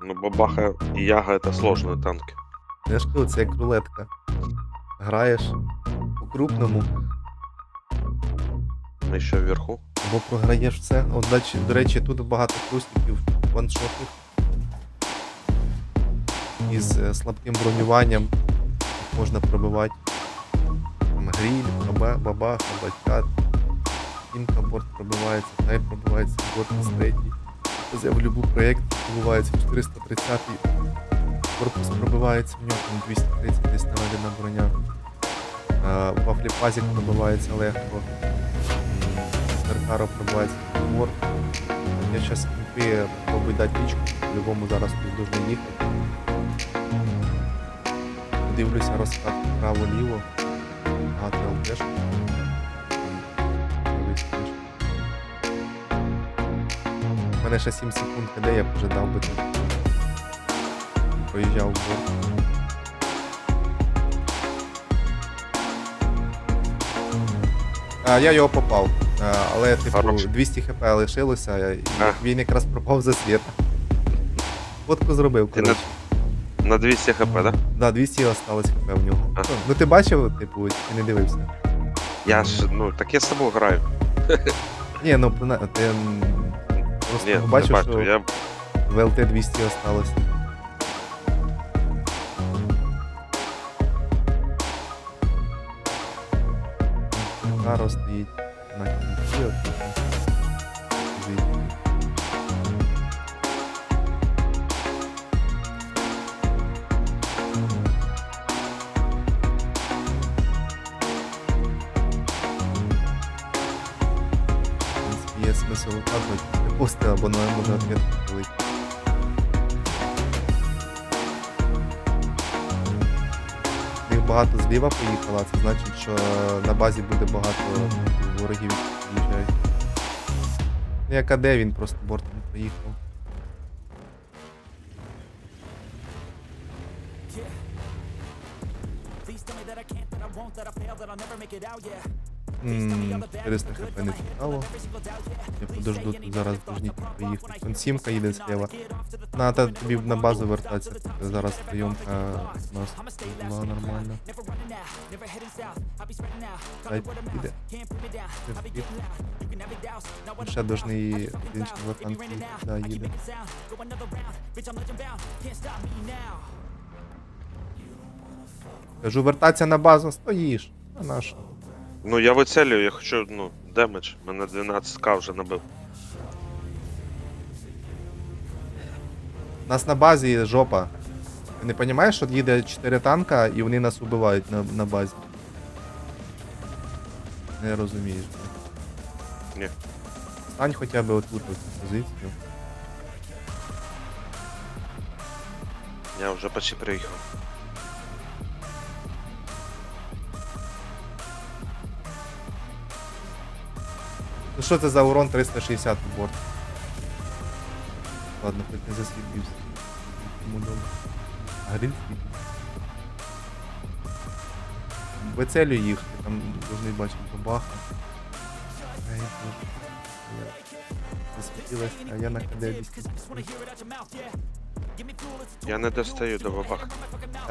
Ну, бабаха и яга это сложные танки. Я ж кажу, це як рулетка. Граєш по-крупному, Мы еще вверху. або програєш все. От, дачі- до речі, тут багато хрустиків, ваншотних. Із е, слабким бронюванням їх можна пробивати. Там гріль, баба, бабаха, батькат. Кімка борт пробивається, тай пробивається, борт з третій. В будь-який проєкт пробивається 430 корпус пробивається в нього, там 230 десь наведена броня. Е, Вафліпазік пробивається легко. Старкаро пробивається борт. Я зараз кімпи попробую дати річку, по-любому зараз тут дуже їхати. Дивлюся розклад вправо-ліво. Багато ЛТшок. Мене ще 7 секунд КД, я б вже дав би тут. Проїжджав в борт. А, я його попав. А, але типу Хорош. 200 хп лишилося, і А. він якраз пропав за світ. Фотку зробив, Ти на, коротше. на 200 хп, да? Да, 200 осталось хп в нього. А. Ну ти бачив, типу, чи не дивився? Я ж, ну, так я с тобой играю. Ні, ну на- ти просто Нет, бачив, не бачу, що я... в ЛТ 200 осталось. Каро стоїть на кінці. от тут. Сидить. В принципі, є смисл указувати, Пости або на може ответ прилетіти. Їх багато зліва поїхало, це значить, що на базі буде багато ворогів, які приїжджають. Ну, Як АД він просто бортом поїхав. М, 400 хп не цікаво. Я подожду, зараз должні поїхати. Вон їде зліва. Надо тобі на базу вертатися. Зараз прийомка у нас була нормальна. Дай піде. Ще должний один чоловік да, їде. Кажу, вертатися на базу, стоїш. На що? Ну, я выцелю, я хочу, ну, демедж. Мене 12к вже набив. Нас на базі жопа. Ти не розумієш, що їде 4 танка і вони нас убивають на, на базі? Не розумієш. Ні. Стань хоча б отут в цю позицію. Я вже почти приїхав. Ну що це за урон 360 у борт? Ладно, хоч не засвітився. Світить. Вицелю їх, там должны бачити бабаха. Засвітилась, а я на КД Я не достаю до бабах.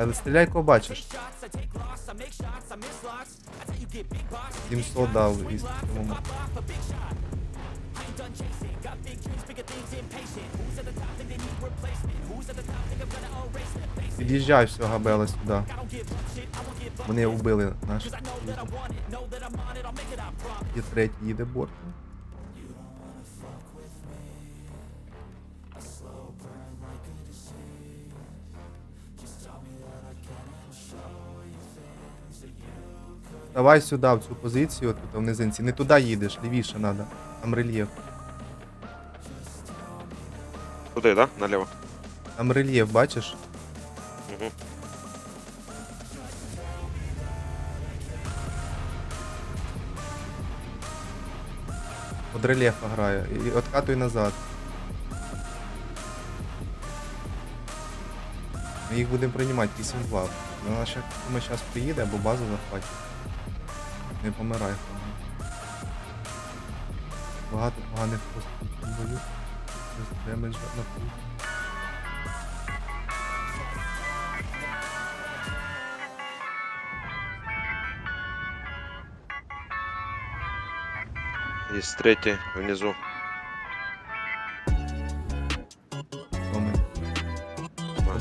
Але стріляй, кого бачиш. 700 дав із цьому. Під'їжджай все, Габела сюди. Вони вбили наш. Є третій їде борт. Давай сюди, в цю позицію, тут в низинці. Не туди їдеш, лівіше треба. Там рельєф. Куди, да? Наліво. Там рельєф, бачиш? Угу. От рельєфа грає. І откатуй назад. Ми їх будемо приймати 8-2. Ну, ми зараз приїде або базу захватить. Не помирай. Багато поганих поступів бою. Без демедж на пульт. Есть третий внизу.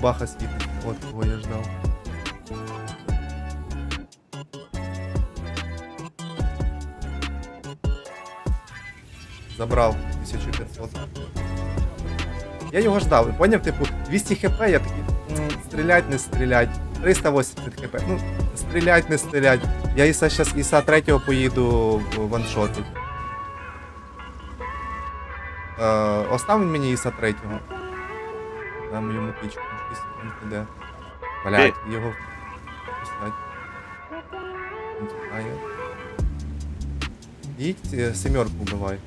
Баха світить, вот кого я ждав. Забрав 1500. Я його ждав, поняв, типу, 200 хп, я такий, стрілять, не стрілять. 380 хп. Ну, стрілять, не стрілять. Я Іса щас Іса третього поїду в- ваншотить. Е, остав мені Іса третього. Дам йому тичку. Якщо він піде. Блять, його пускать. Він тікає. Їдь е, семерку вбивай.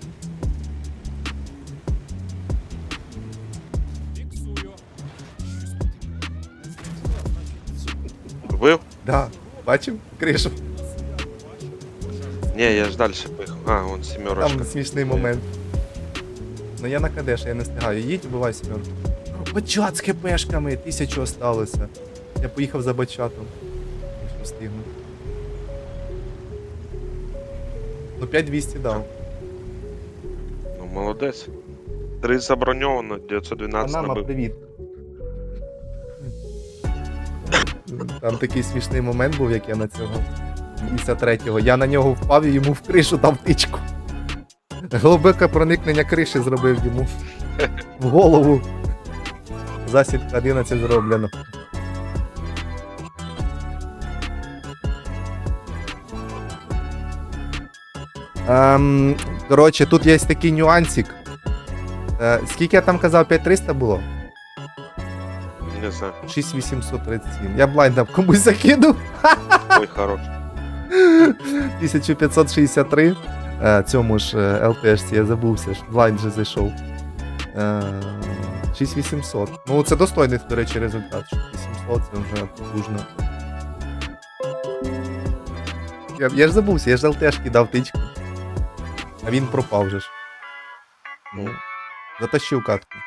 Да, бачив кришу. Не, я ж дальше поїхав. А, вон семерочка. Там смішний момент. Ну я на КД, я не встигаю. Їдь, вбивай семерку. Бачат з хпшками, тисячу осталося. Я поїхав за бачатом. Якщо встигну. Ну 5200 дав. Ну, молодець. Три заброньовано, 912 Панама, набив. привіт. Там такий смішний момент був, як я на цього. 53-го. Я на нього впав і йому в кришу дав тичку. Глибоке проникнення криші зробив йому. В голову. Засідка 11 зроблено. Ем, коротше, тут є такий нюансик. Е, скільки я там казав, 5300 було? Не знаю. 6837. Я блайндом комусь закинув. Ой, хорош. 1563. Е, цьому ж е, ЛТшці я забувся, ж блайнд же зайшов. Е, 6800. Ну, це достойний, до речі, результат. 6800 це вже потужно. Я, я ж забувся, я ж ЛТшки дав тичку. А він пропав же ж. Ну, затащив катку.